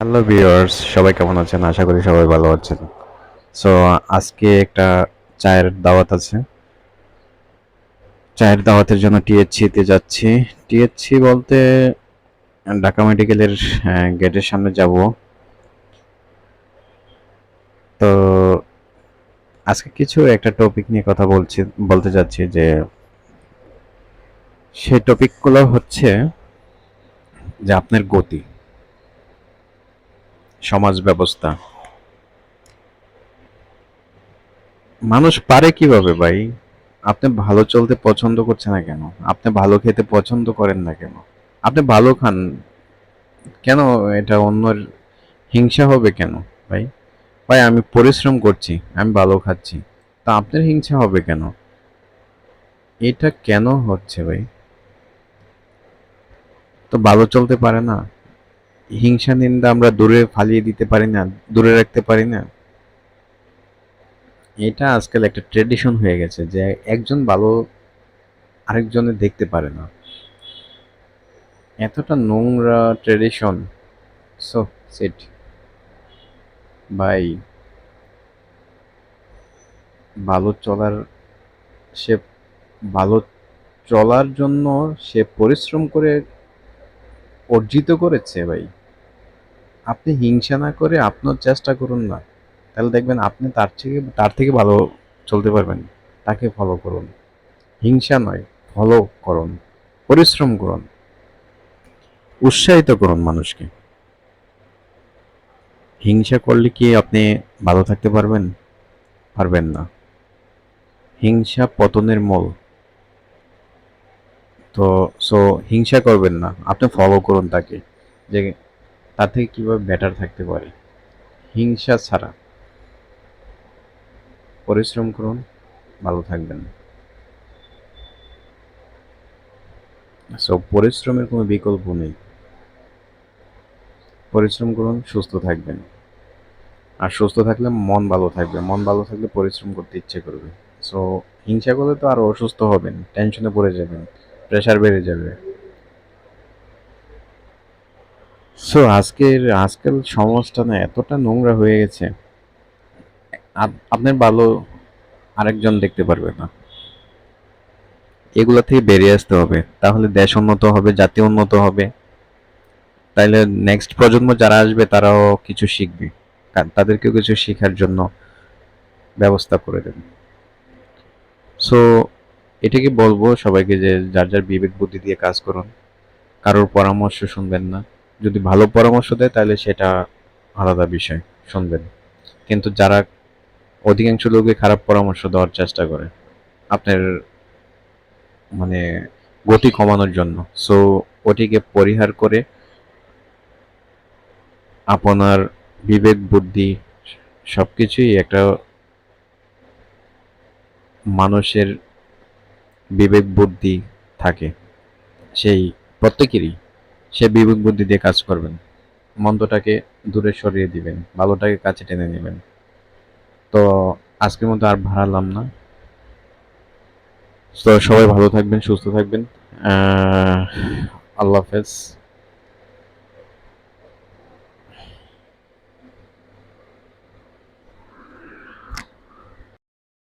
Hello viewers সবাই কেমন আছেন? আশা করি সবাই ভালো আছেন। সো আজকে একটা চায়ের দাওয়াত আছে। চায়ের দাওয়াতের জন্য টিএসসি তে যাচ্ছি। টিএসসি বলতে ঢাকা মেডিকেলের গেটের সামনে যাব। তো, আজকে কিছু একটা টপিক নিয়ে কথা বলছি, বলতে যাচ্ছি যে, সেই টপিকগুলো হচ্ছে যে আপনার গতি। সমাজ ব্যবস্থা। মানুষ পারে কীভাবে ভাই? আপনি ভালো চলতে পছন্দ করছেন না কেন? আপনি ভালো খেতে পছন্দ করেন না কেন? আপনি ভালো খান, কেন এটা অন্যের হিংসা হবে কেন ভাই? ভাই, আমি পরিশ্রম করছি, আমি ভালো খাচ্ছি, তা আপনার হিংসা হবে কেন? এটা কেন হচ্ছে ভাই? তো ভালো চলতে পারে না? হিংসা নিন্দা আমরা দূরে ফালিয়ে দিতে পারি না, দূরে রাখতে পারি না। এটা আজকাল একটা ট্রেডিশন হয়ে গেছে যে একজন ভালো আরেকজনের দেখতে পারে না। এতটা নোংরা ট্রেডিশন সো সেট ভাই, ভালো চলার, সে ভালো চলার জন্য সে পরিশ্রম করে অর্জিত করেছে ভাই। আপনি হিংসা না করে আপনার চেষ্টা করুন না। তাহলে দেখবেন আপনি তার থেকে তার থেকে ভালো চলতে পারবেন। তাকে ফলো করুন। হিংসা নয় ফলো করুন। পরিশ্রম করুন। উৎসাহিত করুন মানুষকে। হিংসা করলে কি আপনি ভালো থাকতে পারবেন? পারবেন না। হিংসা পতনের মূল। তো সো হিংসা করবেন না। আপনি ফলো করুন তাকে। যে তার থেকে কীভাবে বেটার থাকতে পারে? হিংসা ছাড়া। পরিশ্রম করুন, ভালো থাকবেন। সো পরিশ্রমের কোনো বিকল্প নেই। পরিশ্রম করুন, সুস্থ থাকবেন। আর সুস্থ থাকলে মন ভালো থাকবে। মন ভালো থাকলে পরিশ্রম করতে ইচ্ছে করবে। সো হিংসা করলে তো আরও অসুস্থ হবেন টেনশনে পড়ে যাবেন প্রেশার বেড়ে যাবে। সো আজকের, আজকাল সমাজটা না এতটা নোংরা হয়ে গেছে। আপ- আপনার ভালো আরেকজন দেখতে পারবে না। এগুলা থেকে বেরিয়ে আসতে হবে। তাহলে দেশ উন্নত হবে, জাতি উন্নত হবে। তাইলে নেক্সট প্রজন্ম যারা আসবে, তারাও কিছু শিখবে। তাদেরকেও কিছু শেখার জন্য ব্যবস্থা করে দেবে। সো এটাকে বলব সবাইকে যে, যার যার বিবেক বুদ্ধি দিয়ে কাজ করুন, কারোর পরামর্শ শুনবেন না। যদি ভালো পরামর্শ দেয়, তাহলে সেটা আলাদা বিষয়, শুনবেন। কিন্তু যারা অধিকাংশ লোকই খারাপ পরামর্শ দেওয়ার চেষ্টা করে, আপনার মানে গতি কমানোর জন্য। সো ওটিকে পরিহার করে আপনার বিবেক, বুদ্ধি সবকিছুই একটা মানুষের বিবেক, বুদ্ধি থাকে। সেই প্রত্যেকেরই। সে বিবেক বুদ্ধি দিয়ে কাজ করবেন। মন্দটাকে দূরে সরিয়ে দিবেন, ভালোটাকে কাছে টেনে নেবেন। তো আজকের মতো আর ভাড়ালাম না। তো সবাই ভালো থাকবেন, সুস্থ থাকবেন। আল্লাহ হাফেজ।